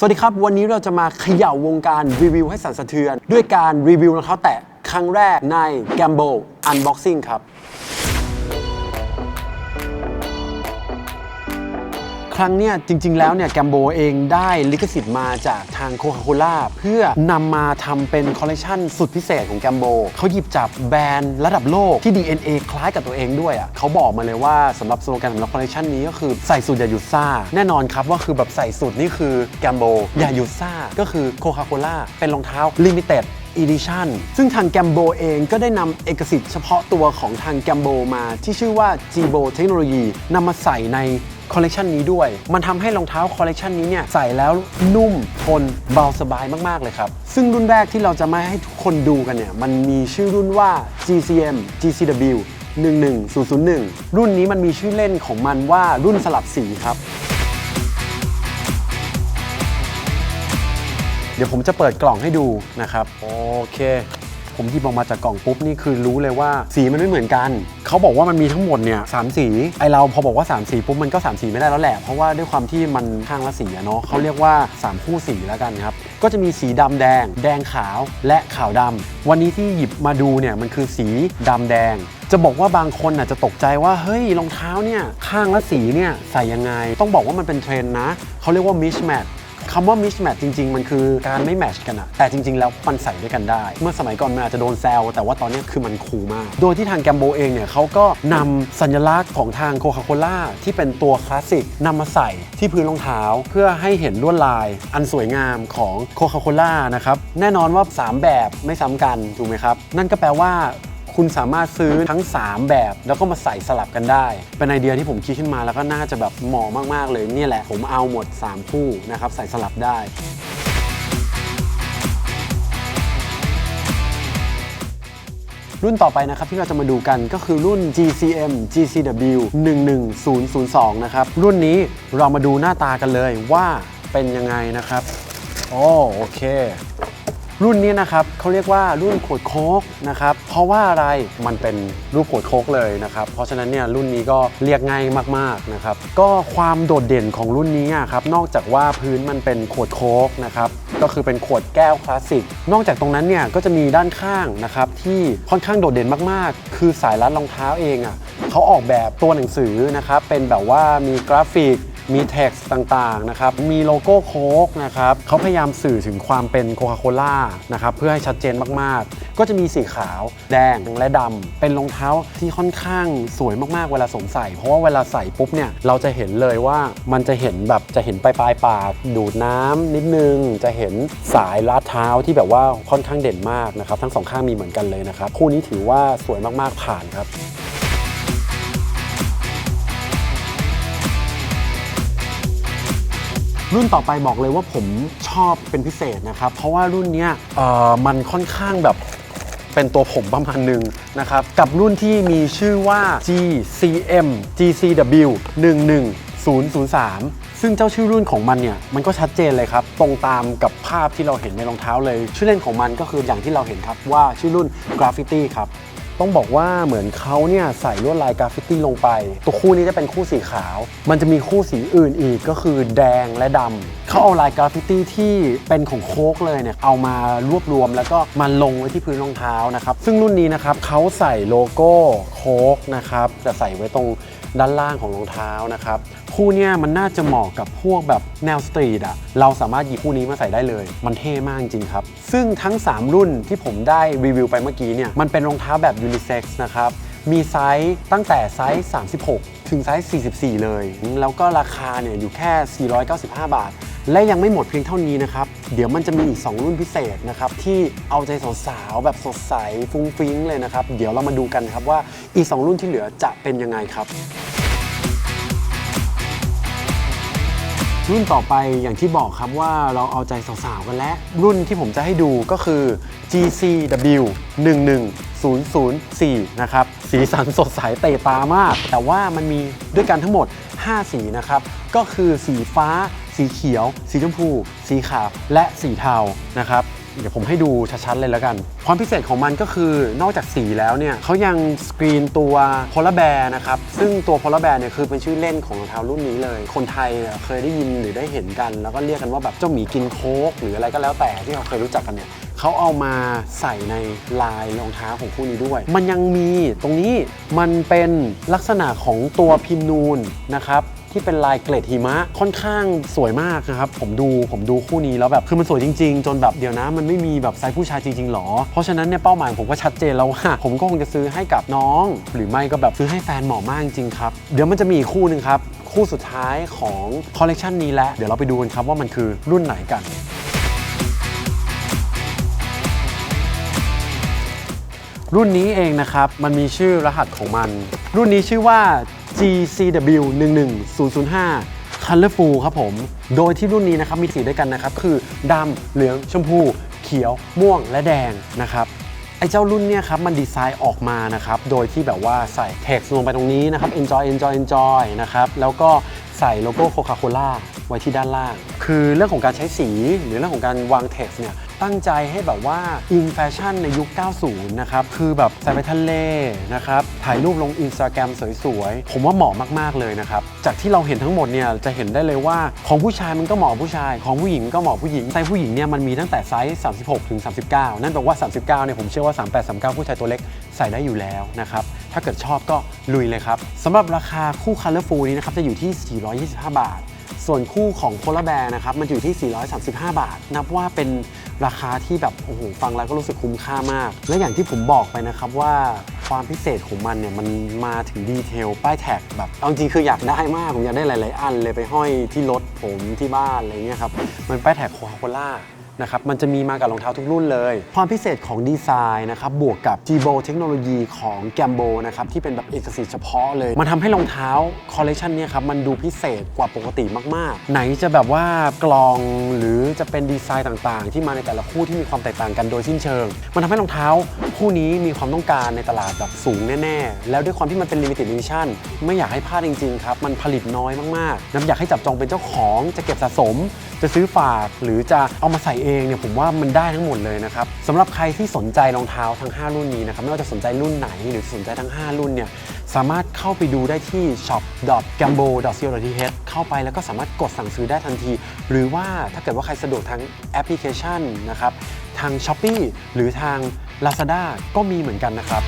สวัสดีครับ วันนี้เราจะมาเขย่าวงการรีวิวให้สั่นสะเทือน ด้วยการรีวิวรองเท้าแตะครั้งแรกใน Gambo Unboxing ครับ ครั้งเนี้ยจริง ๆ แล้วเนี่ยแกมโบเองได้ลิขสิทธิ์มาจากทางโคคาโคล่าเพื่อนำมาทำเป็นคอลเลคชันสุดพิเศษของแกมโบเขาหยิบจับแบรนด์ระดับโลกที่ DNA คล้ายกับตัวเองด้วยอะเขาบอกมาเลยว่าสำหรับสโลแกนสำหรับคอลเลคชันนี้ก็คือใส่สุดอย่าหยุดซ่า แน่นอนครับว่าคือแบบใส่สุดนี่คือแกมโบอย่าหยุดซ่าก็คือโคคาโคล่าเป็นรองเท้าลิมิเต็ด Edition ซึ่งทางแกมโบเองก็ได้นำเอกสิทธิ์เฉพาะตัวของทางแกมโบมาที่ชื่อว่า g b o เทคโนโลยีนำมาใส่ใน คอลเลกชันนี้ด้วย มันทำให้รองเท้าคอลเลกชันนี้เนี่ยใส่แล้วนุ่มทนเบาสบายมากๆเลยครับ ซึ่งรุ่นแรกที่เราจะมาให้ทุกคนดูกันเนี่ยมันมีชื่อรุ่นว่า GCM GCW 11001 รุ่นนี้มันมีชื่อเล่นของมันว่ารุ่นสลับสีครับ เดี๋ยวผมจะเปิดกล่องให้ดูนะครับ โอเค ผมหยิบออกมาจากกล่องปุ๊บนี่คือรู้เลยว่าสีมันไม่เหมือนกัน เขาบอกว่ามันมีทั้งหมดเนี่ยสามสีไอเราพอบอกว่า3สีปุ๊บมันก็3สีไม่ได้แล้วแหละเพราะว่าด้วยความที่มันข้างละสีอะเนาะเขาเรียกว่า 3 คู่สีแล้วกันครับก็จะมีสีดำแดง แดงขาวและขาวดำวันนี้ที่หยิบมาดูเนี่ยมันคือสีดำแดงจะบอกว่าบางคนอาจจะตกใจว่าเฮ้ยรองเท้าเนี่ยข้างละสีเนี่ยใส่ยังไง ต้องบอกว่ามันเป็นเทรนนะเขาเรียกว่า mismatch ำว่า mismatch จริง ๆ มันคือการไม่แมชกันอะแต่จริง ๆ แล้วมันใส่ด้วยกันได้ เมื่อสมัยก่อนมันอาจจะโดนแซวแต่ว่าตอนนี้คือมันคูลมาก โดยที่ทางแกมโบเองเนี่ยเขาก็นำสัญลักษณ์ของทางโคคาโคล่าที่เป็นตัวคลาสสิกนำมาใส่ที่พื้นรองเท้า เพื่อให้เห็นลวดลายอันสวยงามของโคคาโคล่านะครับ แน่นอนว่า 3 แบบไม่ซ้ำกัน ถูกไหมครับ นั่นก็แปลว่า คุณสามารถซื้อทั้ง 3 แบบ แล้วก็มาใส่สลับกันได้ เป็นไอเดียที่ผมคิดขึ้นมาแล้วก็น่าจะแบบเหมาะมากๆเลยนี่แหละ ผมเอาหมด 3 คู่นะครับใส่สลับได้รุ่นต่อไปนะครับที่เราจะมาดูกันก็คือรุ่น GCM GCW 11002 นะครับ รุ่นนี้เรามาดูหน้าตากันเลยว่าเป็นยังไงนะครับ โอ้โอเค รุ่นนี้นะครับเขาเรียกว่ารุ่นขวดโค้กนะครับเพราะว่าอะไรมันเป็นรูปขวดโค้กเลยนะครับเพราะฉะนั้นเนี่ยรุ่นนี้ก็เรียกง่ายมากๆนะครับก็ความโดดเด่นของรุ่นนี้อะครับนอกจากว่าพื้นมันเป็นขวดโค้กนะครับก็คือเป็นขวดแก้วคลาสสิกนอกจากตรงนั้นเนี่ยก็จะมีด้านข้างนะครับที่ค่อนข้างโดดเด่นมากๆ คือสายรัดรองเท้าเองอะเขาออกแบบตัวหนังสือนะครับเป็นแบบว่ามีกราฟิก มีเท็กซ์ต่างๆนะครับ มีโลโก้โค้กนะครับเขาพยายามสื่อถึงความเป็นโคคาโคล่านะครับเพื่อให้ชัดเจนมากๆ ก็จะมีสีขาว แดงและดำเป็นรองเท้าที่ค่อนข้างสวยมากๆ เวลาสวมใส่ เพราะว่าเวลาใส่ปุ๊บเนี่ยเราจะเห็นเลยว่ามันจะเห็นแบบจะเห็นปลายปลายปากดูดน้ำนิดนึง จะเห็นสายลาดเท้าที่แบบว่าค่อนข้างเด่นมากนะครับทั้งสองข้างมีเหมือนกันเลยนะครับคู่นี้ถือว่าสวยมากๆผ่านครับ รุ่นต่อไปบอกเลยว่าผมชอบเป็นพิเศษนะครับ เพราะว่ารุ่นเนี้ยเอ่อมันค่อนข้างแบบเป็นตัวผมประมาณหนึ่งนะครับ กับรุ่นที่มีชื่อว่า GCM GCW 11003 ซึ่งเจ้าชื่อรุ่นของมันเนี่ย มันก็ชัดเจนเลยครับ ตรงตามกับภาพที่เราเห็นในรองเท้าเลย ชื่อเล่นของมันก็คืออย่างที่เราเห็นครับว่าชื่อรุ่น Graffiti ครับ ต้องบอกว่าเหมือนเขาเนี่ยใส่ลวดลายกราฟฟิตี้ลงไป ตัวคู่นี้จะเป็นคู่สีขาว มันจะมีคู่สีอื่นอีกก็คือแดงและดำเขาเอาลายกราฟฟิตี้ที่เป็นของโค้กเลยเนี่ยเอามารวบรวมแล้วก็มาลงไว้ที่พื้นรองเท้านะครับซึ่งรุ่นนี้นะครับเขาใส่โลโก้โค้กนะครับจะใส่ไว้ตรงด้านล่างของรองเท้านะครับ คู่เนี้ยมันน่าจะเหมาะกับพวกแบบแนวสตรีทอะเราสามารถหยิบคู่นี้มาใส่ได้เลย มันเท่มากจริงครับ ซึ่งทั้ง 3 รุ่นที่ผมได้รีวิวไปเมื่อกี้เนี่ยมันเป็นรองเท้าแบบยูนิเซ็กซ์นะครับมีไซส์ตั้งแต่ไซส์ 36 ถึงไซส์ 44 เลย แล้วก็ราคาเนี่ยอยู่แค่ 495 บาท และยังไม่หมดเพียงเท่านี้นะครับ เดี๋ยวมันจะมีอีก 2 รุ่นพิเศษนะครับ ที่เอาใจสาวๆ แบบสดใสฟุ้งฟิ้งเลยนะครับ เดี๋ยวเรามาดูกันครับว่าอีก 2 รุ่นที่เหลือจะเป็นยังไงครับ รุ่นต่อไปอย่างที่บอกครับว่าเราเอาใจสาวๆกันแล้ว รุ่นที่ผมจะให้ดูก็คือ GCW 11004 นะครับ สีสันสดใสเตะตามาก แต่ว่ามันมีด้วยกันทั้งหมด 5 สีนะครับ ก็คือสีฟ้า สีเขียว สีชมพู สีขาว และสีเทานะครับ เดี๋ยวผมให้ดูชัดๆเลยแล้วกัน ความพิเศษของมันก็คือนอกจากสีแล้วเนี่ยเขายังสกรีนตัวโพลาแบร์นะครับซึ่งตัวโพลาแบร์เนี่ยคือเป็นชื่อเล่นของรองเท้ารุ่นนี้เลย คนไทยเนี่ยเคยได้ยินหรือได้เห็นกัน แล้วก็เรียกกันว่าแบบเจ้าหมีกินโค้กหรืออะไรก็แล้วแต่ที่เราเคยรู้จักกันเนี่ยเขาเอามาใส่ในลายรองเท้าของคู่นี้ด้วย มันยังมีตรงนี้มันเป็นลักษณะของตัวพิมพ์นูนนะครับ ที่เป็นลายเกล็ดหิมะค่อนข้างสวยมากนะครับผมดูผมดูคู่นี้แล้วแบบคือมันสวยจริง ๆ จนแบบเดี๋ยวนะมันไม่มีแบบไซส์ผู้ชายจริงๆหรอ เพราะฉะนั้นเนี่ยเป้าหมายผมก็ชัดเจนแล้วว่าผมก็คงจะซื้อให้กับน้อง หรือไม่ก็แบบซื้อให้แฟนหมาะมากจริงครับเดี๋ยวมันจะมีอีกคู่หนึ่งครับคู่สุดท้ายของคอลเลกชันนี้แหละเดี๋ยวเราไปดูกันครับว่ามันคือรุ่นไหนกันรุ่นนี้เองนะครับ มันมีชื่อรหัสของมัน รุ่นนี้ชื่อว่า GCW 11005 Colorful ครับผม โดยที่รุ่นนี้นะครับมีสีด้วยกันนะครับ คือดำเหลืองชมพู เขียว ม่วงและแดงนะครับไอ้เจ้ารุ่นเนี่ยครับมันดีไซน์ออกมานะครับ โดยที่แบบว่าใส่ text ลงไปตรงนี้นะครับ enjoy enjoy enjoy นะครับ แล้วก็ใส่โลโก้โคคาโคล่าไว้ที่ด้านล่าง คือเรื่องของการใช้สีหรือเรื่องของการวาง text เนี่ย ตั้งใจให้แบบว่าอินแฟชั่นในยุค 90 นะครับ คือแบบใส่ไปทะเลนะครับ ถ่ายรูปลงอินสตาแกรมสวยๆ ผมว่าเหมาะมากๆเลยนะครับ จากที่เราเห็นทั้งหมดเนี่ยจะเห็นได้เลยว่าของผู้ชายมันก็เหมาะผู้ชาย ของผู้หญิงก็เหมาะผู้หญิงไซส์ผู้หญิงเนี่ยมันมีตั้งแต่ไซส์ 36 ถึง 39 นั่นแปลว่า 39 เนี่ยผมเชื่อว่า 38 39 ผู้ชายตัวเล็กใส่ได้อยู่แล้วนะครับถ้าเกิดชอบก็ลุยเลยครับสำหรับราคาคู่ Colorful นี้นะครับจะอยู่ที่ 425 บาท ส่วนคู่ของโพลาแบร์นะครับมันอยู่ที่ 435 บาท นับว่าเป็นราคาที่แบบโอ้โหฟังแล้วก็รู้สึกคุ้มค่ามาก และอย่างที่ผมบอกไปนะครับว่าความพิเศษของมันเนี่ยมันมาถึงดีเทลป้ายแท็กแบบเอาจริงคืออยากได้มาก ผมอยากได้หลาย ๆ อันเลยไปห้อยที่รถผมที่บ้านอะไรเงี้ยครับมันป้ายแท็กโคคาโคล่า นะครับมันจะมีมากับรองเท้าทุกรุ่นเลย ความพิเศษของดีไซน์นะครับบวกกับ g b o เทคโนโลยีของ g a m b o นะครับที่เป็นแบบเอกสิทธิ์เฉพาะเลย มันทำให้รองเท้าคอลเลคชันนี้ครับมันดูพิเศษกว่าปกติมากๆ ไหนจะแบบว่ากลองหรือจะเป็นดีไซน์ต่างๆ ที่มาในแต่ละคู่ที่มีความแตกต่างกันโดยสิ้นเชิง มันทำให้รองเท้า คู่นี้มีความต้องการในตลาดแบบสูงแน่ ๆ แล้วด้วยความที่มันเป็น limited edition ไม่อยากให้พลาดจริง ๆ ครับ มันผลิตน้อยมากๆน้ำอยากให้จับจองเป็นเจ้าของจะเก็บสะสม จะซื้อฝากหรือจะเอามาใส่เองเนี่ยผมว่ามันได้ทั้งหมดเลยนะครับสำหรับใครที่สนใจรองเท้าทั้ง 5 รุ่นนี้นะครับไม่ว่าจะสนใจรุ่นไหนหรือสนใจทั้ง 5 รุ่นเนี่ย สามารถเข้าไปดูได้ที่ shop.gambo.co.th เข้าไปแล้วก็สามารถกดสั่งซื้อได้ทันที หรือว่าถ้าเกิดว่าใครสะดวกทางแอปพลิเคชันนะครับ ทาง s h อ p e e หรือทาง Lazada ก็มีเหมือนกันนะครับ